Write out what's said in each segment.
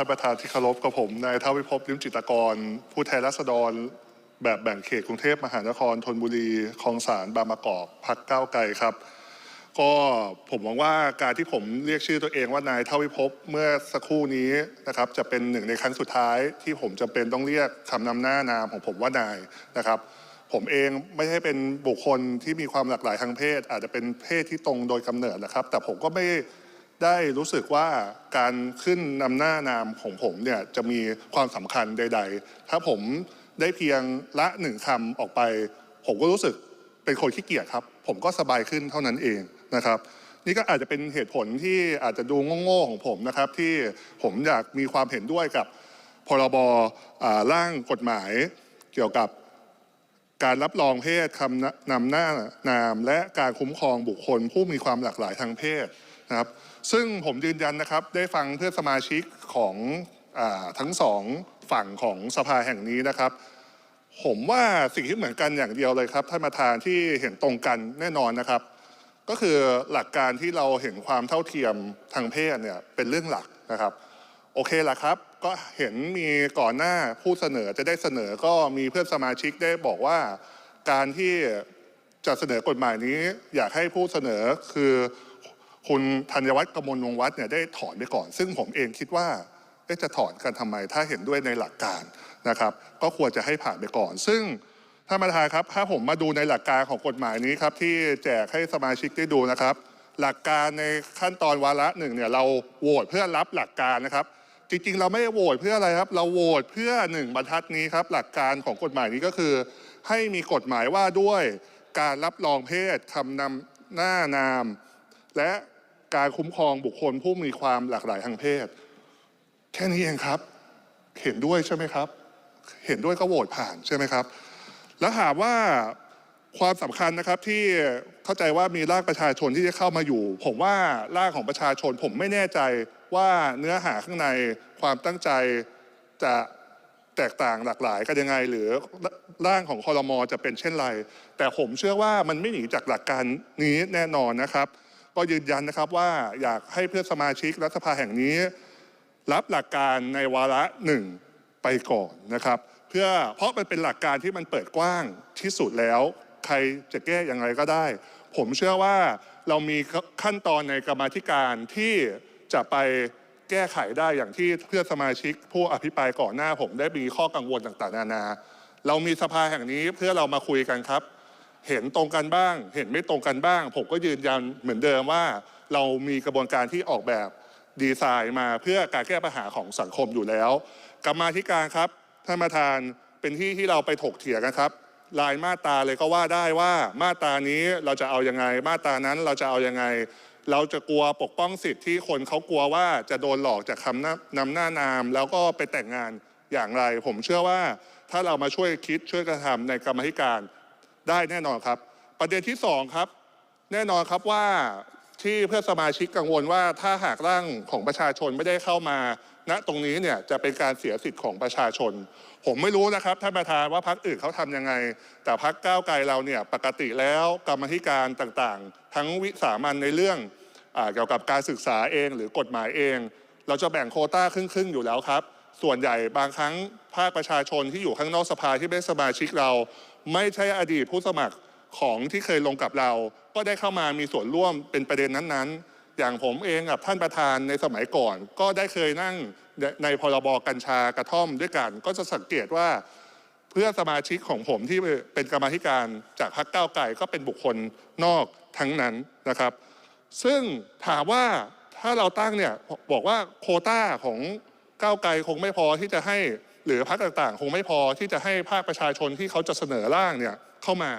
ท่านประธานที่เคารพกับผมนายเท่าวิภพลิมจิตกร ผู้แทนราษฎร แบบแบ่งเขตกรุงเทพมหานครธนบุรีคลองสารบางประกอบพักก้าวไกลครับ ก็ผมหวังว่าการที่ผมเรียกชื่อตัวเองว่านายเท่าวิภพเมื่อสักครู่นี้นะครับจะเป็นหนึ่งในครั้งสุดท้ายที่ผมจำเป็นต้องเรียกคำนำหน้านามของผมว่านายนะครับผมเองไม่ใช่เป็นบุคคลที่มีความหลากหลายทางเพศ อาจจะเป็นเพศที่ตรงโดยกำเนิดนะครับ แต่ผมก็ไม่ ได้รู้สึกว่าการขึ้นนำหน้านามของผมเนี่ยจะมีความสำคัญใด ๆ ถ้าผมได้เพียงละหนึ่งคำออกไป ผมก็รู้สึกเป็นคนขี้เกียจครับ ผมก็สบายขึ้นเท่านั้นเองนะครับ นี่ก็อาจจะเป็นเหตุผลที่อาจจะดูโง่ๆของผมนะครับ ที่ผมอยากมีความเห็นด้วยกับพรบร่างกฎหมายเกี่ยวกับการรับรองเพศคำนำหน้านาม และการคุ้มครองบุคคลผู้มีความหลากหลายทางเพศ นะครับซึ่งผมยืนยันนะครับได้ฟังเพื่อนสมาชิกของอทั้งสองฝั่งของสภาแห่งนี้นะครับ ผมว่าสิ่งที่เหมือนกันอย่างเดียวเลยครับท่านประธานที่เห็นตรงกันแน่นอนนะครับ ก็คือหลักการที่เราเห็นความเท่าเทียมทางเพศเนี่ยเป็นเรื่องหลักนะครับ โอเคละครับ ก็เห็นมีก่อนหน้าผู้เสนอจะได้เสนอก็มีเพื่อนสมาชิกได้บอกว่า การที่จะเสนอกฎหมายนี้อยากให้ผู้เสนอคือ คุณธัญวัฒน์กมลวงศ์วัฒน์เนี่ยได้ถอนไปก่อน ซึ่งผมเองคิดว่าจะถอนกันทำไม ถ้าเห็นด้วยในหลักการนะครับ ก็ควรจะให้ผ่านไปก่อน ซึ่งท่านประธานครับ ถ้าผมมาดูในหลักการของกฎหมายนี้ครับ ที่แจกให้สมาชิกได้ดูนะครับ หลักการในขั้นตอนวาระหนึ่งเนี่ยเราโหวตเพื่อรับหลักการนะครับ จริงๆ เราไม่โหวตเพื่ออะไรครับ เราโหวตเพื่อหนึ่งบรรทัดนี้ครับ หลักการของกฎหมายนี้ก็คือ ให้มีกฎหมายว่าด้วยการรับรองเพศคำนำหน้านาม และ การคุ้มครองบุคคลผู้มีความหลากหลายทางเพศ แค่นี้เองครับ เห็นด้วยใช่ไหมครับ เห็นด้วยก็โหวตผ่านใช่ไหมครับ แล้วถามว่าความสำคัญนะครับที่เข้าใจว่ามีรากประชาชนที่จะเข้ามาอยู่ ผมว่ารากของประชาชน ผมไม่แน่ใจว่าเนื้อหาข้างในความตั้งใจจะแตกต่างหลากหลายกันยังไง หรือร่างของคอรมอจะเป็นเช่นไร แต่ผมเชื่อว่ามันไม่หนีจากหลักการนี้แน่นอนนะครับ ก็ยืนยันนะครับว่าอยากให้เพื่อนสมาชิกรัฐสภาแห่งนี้ รับหลักการในวาระหนึ่งไปก่อนนะครับ เพื่อเพราะมันเป็นหลักการที่มันเปิดกว้างที่สุดแล้ว ใครจะแก้อย่างไรก็ได้ ผมเชื่อว่าเรามีขั้นตอนในกรรมธิการที่จะไปแก้ไขได้อย่างที่เพื่อนสมาชิก ผู้อภิปรายก่อนหน้าผมได้มีข้อกังวลต่างๆ นานา เรามีสภาแห่งนี้เพื่อเรามาคุยกันครับ เห็นตรงกันบ้าง เห็นไม่ตรงกันบ้าง ผมก็ยืนยันเหมือนเดิมว่า เรามีกระบวนการที่ออกแบบดีไซน์มาเพื่อการแก้ปัญหาของสังคมอยู่แล้วกรรมาธิการครับท่านประธานเป็นที่ที่เราไปถกเถียงกันครับรายมาตราเลยก็ว่าได้ว่ามาตรานี้เราจะเอายังไง มาตรานั้นเราจะเอายังไง เราจะกลัวปกป้องสิทธิ์ที่คนเขากลัวว่าจะโดนหลอกจากคำนำหน้านาม แล้วก็ไปแต่งงานอย่างไร ผมเชื่อว่าถ้าเรามาช่วยคิดช่วยกระทำในกรรมธิการ ได้แน่นอนครับ ประเด็นที่สองครับแน่นอนครับว่าที่เพื่อนสมาชิกกังวลว่าถ้าหากร่างของประชาชนไม่ได้เข้ามา ณตรงนี้เนี่ยจะเป็นการเสียสิทธิ์ของประชาชน ผมไม่รู้นะครับท่านประธานว่าพรรคอื่นเขาทำยังไง แต่พรรคก้าวไกลเราเนี่ยปกติแล้วกรรมธิการต่างๆ ทั้งวิสามันในเรื่องอเกี่ยวกับการศึกษาเองหรือกฎหมายเอง เราจะแบ่งโคต้าครึ่งๆอยู่แล้วครับ ส่วนใหญ่บางครั้งภาคประชาชนที่อยู่ข้างนอกสภาที่เป็นสมาชิกเรา ไม่ใช่อดีตผู้สมัครของที่เคยลงกับเรา ก็ได้เข้ามามีส่วนร่วมเป็นประเด็นนั้นๆ อย่างผมเองกับท่านประธานในสมัยก่อน ก็ได้เคยนั่งในพรบกัญชากระท่อมด้วยกัน ก็จะสังเกตว่าเพื่อสมาชิกของผมที่เป็นกรรมธิการจากพรรคก้าวไกลก็เป็นบุคคลนอกทั้งนั้นนะครับ ซึ่งถามว่าถ้าเราตั้งเนี่ยบอกว่าโคต้าของก้าวไกลคงไม่พอที่จะให้ หรือพรรคต่างๆ คงไม่พอที่จะให้ภาคประชาชนที่เขาจะเสนอร่างเนี่ยเข้ามา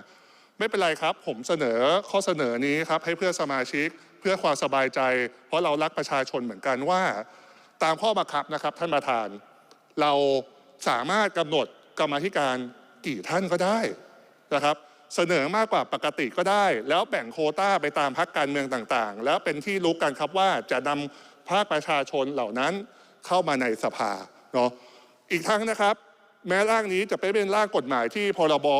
ไม่เป็นไรครับ ผมเสนอข้อเสนอนี้ครับให้เพื่อสมาชิกเพื่อความสบายใจ เพราะเรารักประชาชนเหมือนกันว่า ตามข้อบังคับนะครับท่านประธาน เราสามารถกำหนดกรรมธิการกี่ท่านก็ได้นะครับ เสนอมากกว่าปกติก็ได้ แล้วแบ่งโคต้าไปตามพรรคการเมืองต่างๆ แล้วเป็นที่รู้กันครับว่าจะนำภาคประชาชนเหล่านั้นเข้ามาในสภาเนาะ อีกทั้งนะครับ แม้ร่างนี้จะไปเป็นร่างกฎหมายที่พรบอ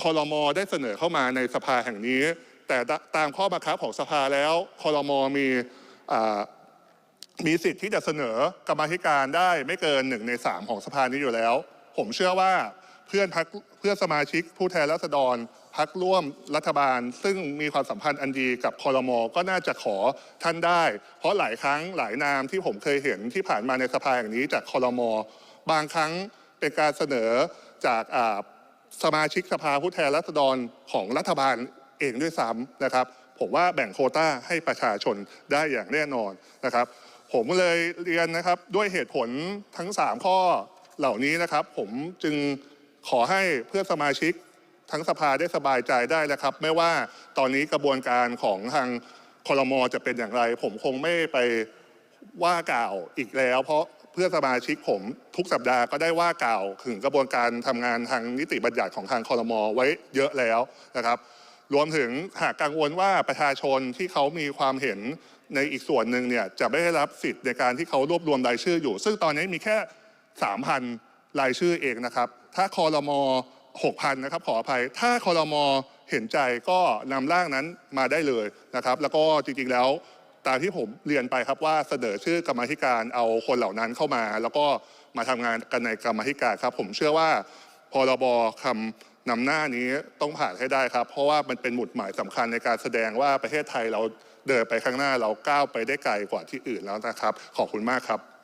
คอรมอได้เสนอเข้ามาในสภาแห่งนี้ แต่ตามข้อบังคับของสภาแล้วคอรมอมีอมีสิทธิ์ที่จะเสนอกรรมธิการได้ไม่เกินหนึ่งในสามของสภานี้อยู่แล้ว ผมเชื่อว่าเพื่อนพักเพื่อนสมาชิกผู้แทนราษฎรพักร่วมรัฐบาล ซึ่งมีความสัมพันธ์อันดีกับคอรมอก็น่าจะขอท่านได้ เพราะหลายครั้งหลายนามที่ผมเคยเห็นที่ผ่านมาในสภาอย่งนี้จากคอรมอ บางครั้งเป็นการเสนอจากสมาชิกสภาผู้แทนราษฎรของรัฐบาลเองด้วยซ้ำนะครับ ผมว่าแบ่งโคต้าให้ประชาชนได้อย่างแน่นอนนะครับ ผมเลยเรียนนะครับด้วยเหตุผลทั้ง 3 ข้อเหล่านี้นะครับ ผมจึงขอให้เพื่อนสมาชิกทั้งสภาได้สบายใจได้แล้วครับ ไม่ว่าตอนนี้กระบวนการของทางคอรมอจะเป็นอย่างไร ผมคงไม่ไปว่ากล่าวอีกแล้ว เพราะ พื่อนสมาชิกผมทุกสัปดาห์ก็ได้ว่ากล่าวถึงกระบวนการทำงานทางนิติบัญญัติของทางคอรมอไว้เยอะแล้วนะครับ รวมถึงหากกังวลว่าประชาชนที่เขามีความเห็นในอีกส่วนหนึ่งเนี่ยจะไม่ได้รับสิทธิ์ในการที่เขารวบรวมรายชื่ออยู่ ซึ่งตอนนี้มีแค่ 3,000 รายชื่อเองนะครับ ถ้าคอรมอ6,000นะครับขออภัย ถ้าคอรมอเห็นใจก็นำร่างนั้นมาได้เลยนะครับ แล้วก็จริงๆแล้ว ตามที่ผมเรียนไปครับว่าเสนอชื่อกรรมธิการเอาคนเหล่านั้นเข้ามา แล้วก็มาทำงานกันในกรรมธิการครับ ผมเชื่อว่าพรบคำนำหน้านี้ต้องผ่านให้ได้ครับ เพราะว่ามันเป็นหมุดหมายสำคัญในการแสดงว่าประเทศไทยเราเดินไปข้างหน้าเราก้าวไปได้ไกลกว่าที่อื่นแล้วนะครับ ขอบคุณมากครับ